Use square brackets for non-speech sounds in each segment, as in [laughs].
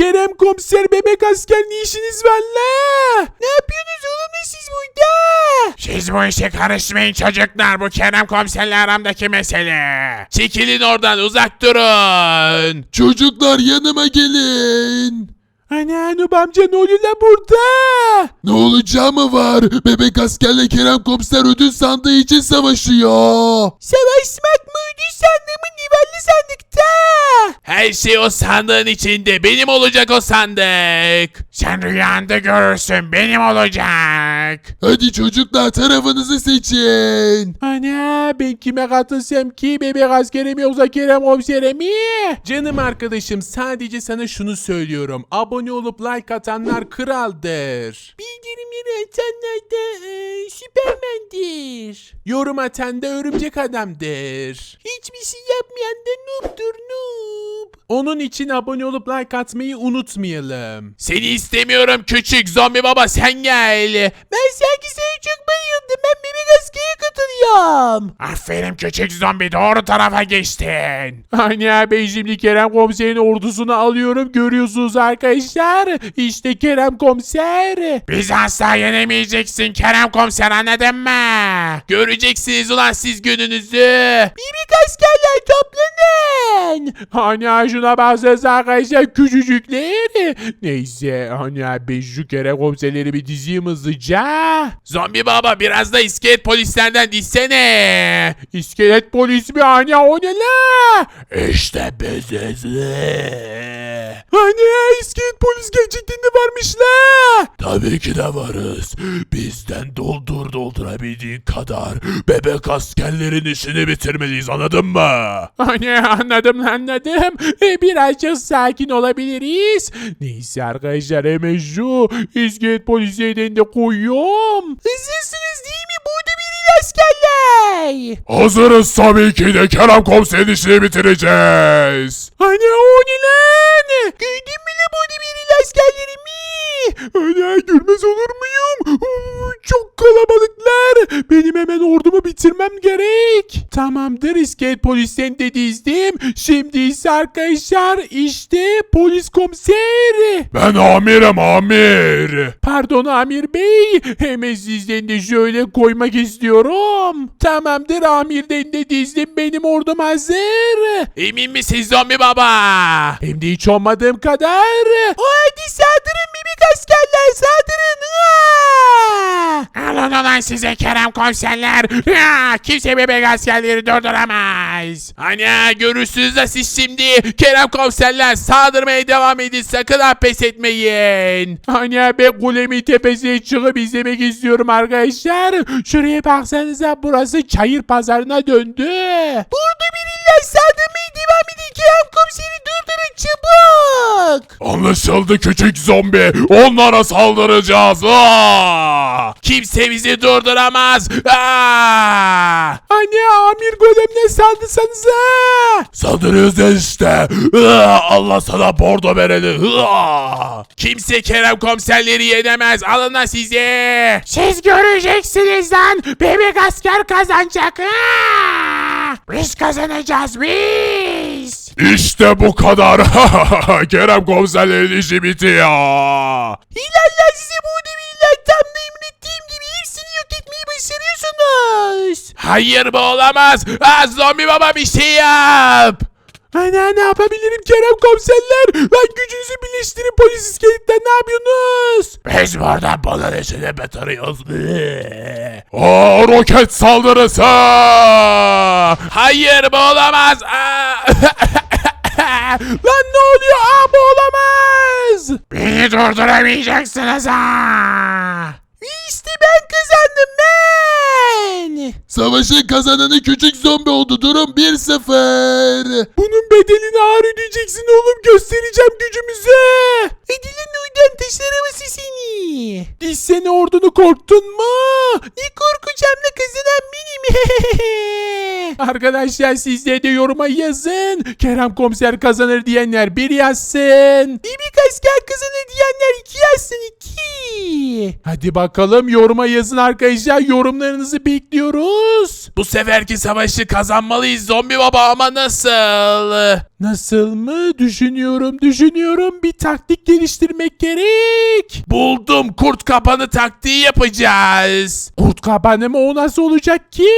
Kerem komiser bebek asker ne işiniz var la? Ne yapıyorsunuz oğlum ne siz burada? Siz bu işe karışmayın çocuklar. Bu Kerem komiserle aramdaki mesele. Çekilin oradan uzak durun. Çocuklar yanıma gelin. Ana Nub amca ne oluyor la burada? Ne olacağı mı var? Bebek askerle Kerem komiser ödül sandığı için savaşıyor. Savaşmak mıydı sandığımın nivelli sandıkta? Her şey o sandığın içinde. Benim olacak o sandık. Sen rüyanda görürsün. Benim olacak. Hadi çocuklar tarafınızı seçin. Ana ben kime katılsam ki bebek askerim yoksa Kerem komisere mi? Canım arkadaşım sadece sana şunu söylüyorum. Abone olup like atanlar kraldır. Bildirimleri atanlar da e, süpermendir. Yorum atan da örümcek adamdır. Hiçbir şey yapmayan da noob'dur noob. Onun için abone olup like atmayı unutmayalım. Seni istemiyorum küçük zombi baba sen gel. Ben sanki seni çok bayıldım. Ben bebek askere katılıyorum. Aferin küçük zombi doğru tarafa geçtin. Anne ben şimdi Kerem komiserin ordusunu alıyorum görüyorsunuz arkadaşlar. İşte Kerem komiser. Bizi asla yenemeyeceksin Kerem komiser anladın mı? Göreceksiniz ulan siz gününüzü. Bebek askerler toplanın. Anne şuna baksanıza arkadaşlar küçücükler. Neyse anne ben şu Kerem komiserleri bir dizeyim hızlıca. Zombi baba biraz da iskelet polislerden dizsene. İskelet polis mi anne o ne la? İşte biziz. Anne iskelet polis gerçekten de varmış la. Tabii ki de varız. Bizden doldur doldurabildiğin kadar bebek askerlerin işini bitirmeliyiz anladın mı? Anne anladım anladım. E, birazcık sakin olabiliriz. Neyse arkadaşlar hemen şu iskelet polisiyeden de koyuyorum. Hızlısınız değil mi? Burada biri askerler. Hazırız tabii ki de Kerem komiserin işini bitireceğiz. Anne o ne lan? Gördün mü lan biri askerlerimi? Anne görmez olur muyum? Çok kalabalıklar. Benim hemen ordumu bitirmem gerek. Tamamdır iskelet polisten de dizdim. Şimdi ise arkadaşlar işte polis komiseri. Ben amirim amir. Pardon Amir Bey. Hemen sizden de şöyle koymak istiyorum. Tamamdır Amir'den de dizdim. Benim ordum hazır. Emin misin zombi baba? Hem de hiç olmadığım kadar. Hadi saldırın askerler saldırın. Alın ulan size Kerem komiserler. Ya, kimse bebek askerleri durduramaz. Hani görürsünüz de siz şimdi Kerem komiserler saldırmaya devam edin sakın ha pes etmeyin. Hani ben Kulemi tepesine çıkıp izlemek istiyorum arkadaşlar. Şuraya baksanıza burası çayır pazarına döndü. Burada biriyle saldırmaya devam edin. Kerem komiseri durdurun çabuk. Anlaşıldı küçük zombi. Onlara saldıracağız. Aa! Kimse bizi durduramaz. Aa! Anne Amir Golem'le saldırsanıza. Saldırıyoruz işte. Aa! Allah sana bordo vereli. Aa! Kimse Kerem komiserleri yenemez. Alın lan size. Siz göreceksiniz lan. Bebek asker kazanacak. Aa! Biz kazanacağız biz. İşte bu kadar. [laughs] Kerem komiserlerin işi bitiyor. İlerler size bu devirler tam emin ettiğim gibi hepsini yok etmeyi başarıyorsunuz. Hayır bu olamaz. Aa, zombi baba bir şey yap. Ana ne yapabilirim Kerem komiserler? Lan gücünüzü birleştirin polis iskeletten ne yapıyorsunuz? Biz burada bunun işini bitiriyoruz. Aa, roket saldırısı. Hayır bu olamaz. Aa! [laughs] Lan ne oluyor? Aa bu olamaz. Beni durduramayacaksınız ha. İşte ben kazandım ben. Savaşın kazananı küçük zombi oldu. Durum 1-0. Bunun bedelini ağır ödeyeceksin oğlum göstereceğim gücümüzü. Edilin uydan taşıraması seni. Biz seni ordunu korktun mu? Ne korkacağım da kazanan benim. [laughs] Arkadaşlar sizde de yoruma yazın. Kerem komiser kazanır diyenler bir yazsın. Bibik asker kazanır diyenler iki yazsın iki. Hadi bakalım yoruma yazın arkadaşlar. Yorumlarınızı bekliyoruz. Bu seferki savaşı kazanmalıyız zombi baba ama nasıl? Nasıl mı? Düşünüyorum, düşünüyorum. Bir taktik geliştirmek gerek. Buldum kurt kapanı taktiği yapacağız. Kurt kabanı mı o nasıl olacak ki?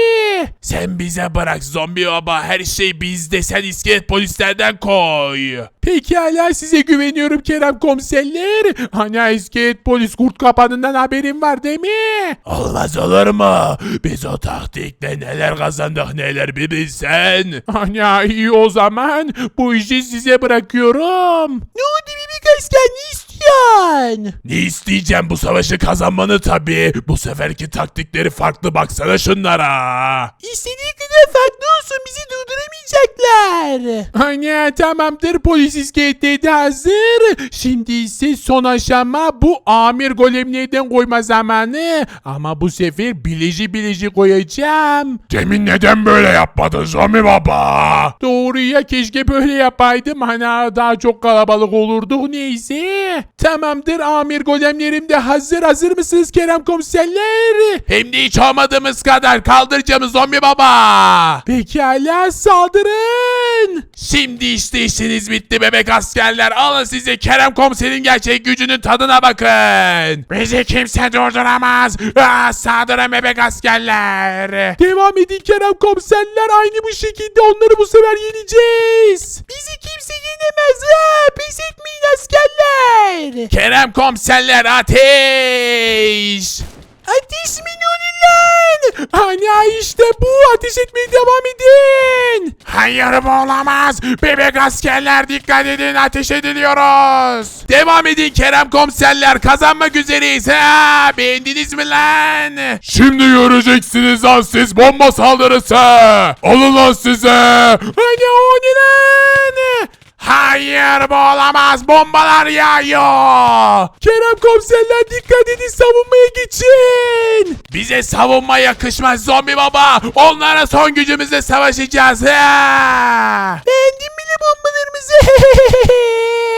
Sen bize bırak zombi baba her şey bizde sen iskelet polislerden koy. Pekala size güveniyorum Kerem komiserler. Hani iskelet polis kurt kapanından haberin var değil mi? Olmaz olur mu? Biz o taktikle neler kazandık neler bir bilsen. Hani iyi o zaman bu işi size bırakıyorum. Ne oldu bebek asker ne istiyorsun? Ne isteyeceğim bu savaşı kazanmanı tabii. Bu seferki taktikleri farklı baksana şunlara. İstediği kadar farklı olsun bizi durduramayacaklar. Hani tamamdır polis iskeletleri de hazır. Şimdi ise son aşama bu amir golemlerden koyma zamanı. Ama bu sefer bilici bilici koyacağım. Demin neden böyle yapmadın zombi baba? Doğru ya keşke böyle yapaydım. Hani daha çok kalabalık olurduk neyse. Tamamdır amir golemlerim de hazır. Hazır mısınız Kerem komiserler? Hem de hiç olmadığımız kadar kaldıracağım zombi baba. Pekala saldırın. Şimdi işte işiniz bitti bebek askerler. Alın size Kerem komiserin gerçek gücünün tadına bakın. Bizi kimse durduramaz. Aa, saldırın bebek askerler. Devam edin Kerem komiserler. Aynı bu şekilde onları bu sefer yeneceğiz. Bizi kimse yenemez. Ha, pes etmeyin askerler. Kerem komiserler ateş. Ateş mi lan? Hani işte bu. Ateş etmeye devam edin. Hayır bu olamaz. Bebek askerler dikkat edin ateş ediliyoruz. Devam edin Kerem komiserler kazanmak üzereyiz. Ha, beğendiniz mi lan? Şimdi göreceksiniz lan siz bomba saldırısı. Alın lan size. Hani o ne lan? Hayır bu olamaz. Bombalar yağıyor. Kerem komiserler dikkat edin savunmaya geçin. Bize savunma yakışmaz zombi baba. Onlara son gücümüzle savaşacağız. Ha. Beğendin mi bombalarımızı? [laughs]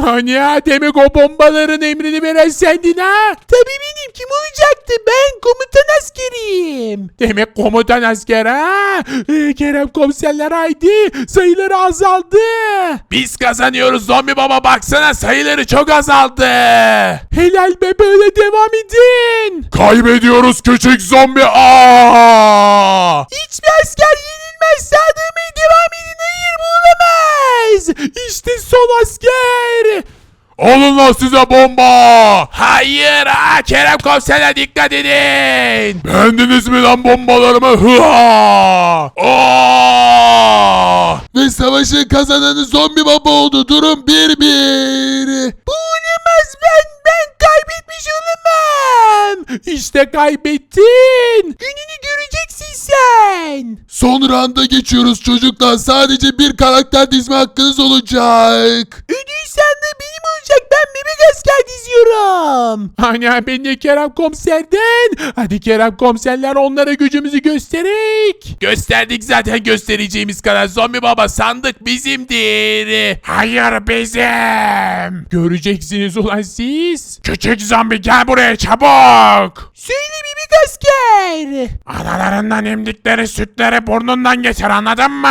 hani ya demek o bombaların emrini veren sendin ha? Tabii benim kim olacaktı ben komutan askeriyim. Demek komutan asker ha? Ee, Kerem komiserler haydi sayıları azaldı. Biz kazanıyoruz zombi baba baksana sayıları çok azaldı. Helal be böyle devam edin. Kaybediyoruz küçük zombi. Aa! Hiçbir asker yenilmez saldırmaya devam edin hayır bu. İşte son asker. Alın lan size bomba. Hayır ha, Kerem komiserler dikkat edin. Beğendiniz mi lan bombalarımı? Hıa! Aa! Ve savaşın kazananı zombi baba oldu. Durum 1-1. Bu olamaz ben. Ben kaybetmiş olamam. İşte kaybettin. Gününü göreceksin sen. Son randa geçiyoruz çocuklar. Sadece bir karakter dizme hakkınız olacak. Ödül sandığı benim olacak. Ben bebek asker diziyorum. Hani ben de Kerem komiserden. Hadi Kerem komiserler onlara gücümüzü gösterek. Gösterdik zaten göstereceğimiz kadar zombi baba sandık bizimdir. Hayır bizim. Göreceksiniz ulan siz. Küçük zombi gel buraya çabuk. Söyle bebek asker. Analarından emdikleri sütleri burnundan getir anladın mı?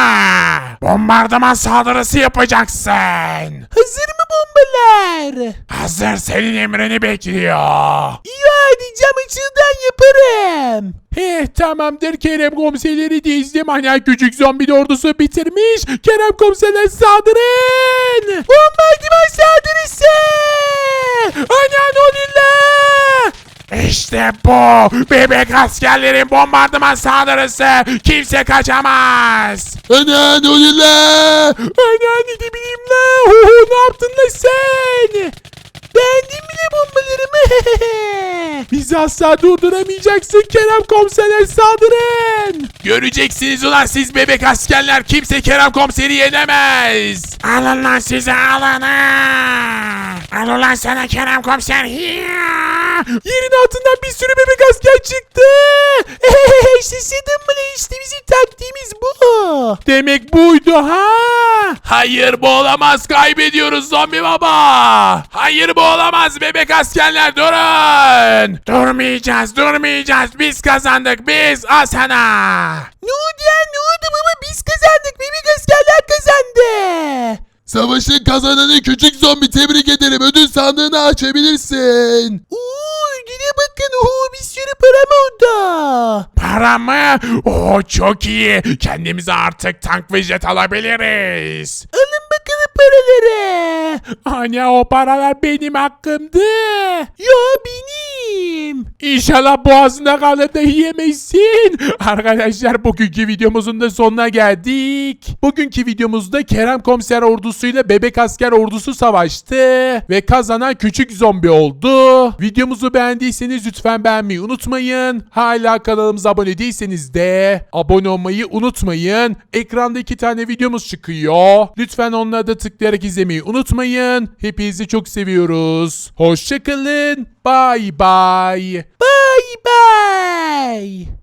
Bombardıman saldırısı yapacaksın. Hazır mı bombalar? Hazır senin emrini bekliyor. Hadi cam açıldan yaparım. Heh tamamdır Kerem komiserleri dizdim. Hani küçük zombi ordusu bitirmiş. Kerem komiserler saldırın. Bombardıman saldırısı. Ana ne oluyor la? İşte bu. Bebek askerlerin bombardıman saldırısı. Kimse kaçamaz. Ana ne oluyor la? Ana ne bileyim la. Oho, ne yaptın la sen? Beğendin mi la bombalarımı? [laughs] Bizi asla durduramayacaksın Kerem komiserler saldırın. Göreceksiniz ulan siz bebek askerler. Kimse Kerem komiseri yenemez. Alın lan size alın ha. Al ulan sana Kerem komiser. Hiya. Yerin altından bir sürü bebek asker çıktı. Şaşırdın mı işte bizim taktiğimiz bu. Demek buydu ha. Hayır bu olamaz kaybediyoruz zombi baba. Hayır bu olamaz bebek askerler durun. Durmayacağız durmayacağız biz kazandık biz al sana. Ne oldu ya ne oldu baba biz kazandık bebek askerler kazandı. Savaşın kazananı küçük zombi tebrik ederim. Ödül sandığını açabilirsin. Ödüle bakın. Oo, bir sürü param oldu. Para mı? Oo çok iyi. Kendimize artık tank ve jet alabiliriz. Alın bakalım paraları. Ana o paralar benim hakkımdı. Ya benim. İnşallah boğazında kalıp da yiyemezsin. [laughs] Arkadaşlar bugünkü videomuzun da sonuna geldik. Bugünkü videomuzda Kerem Komiser ordusuyla Bebek Asker ordusu savaştı. Ve kazanan küçük zombi oldu. Videomuzu beğendiyseniz lütfen beğenmeyi unutmayın. Hala kanalımıza abone değilseniz de abone olmayı unutmayın. Ekranda iki tane videomuz çıkıyor. Lütfen onlara da tıklayarak izlemeyi unutmayın. Hepinizi çok seviyoruz. Hoşçakalın. Bye bye. Bye bye.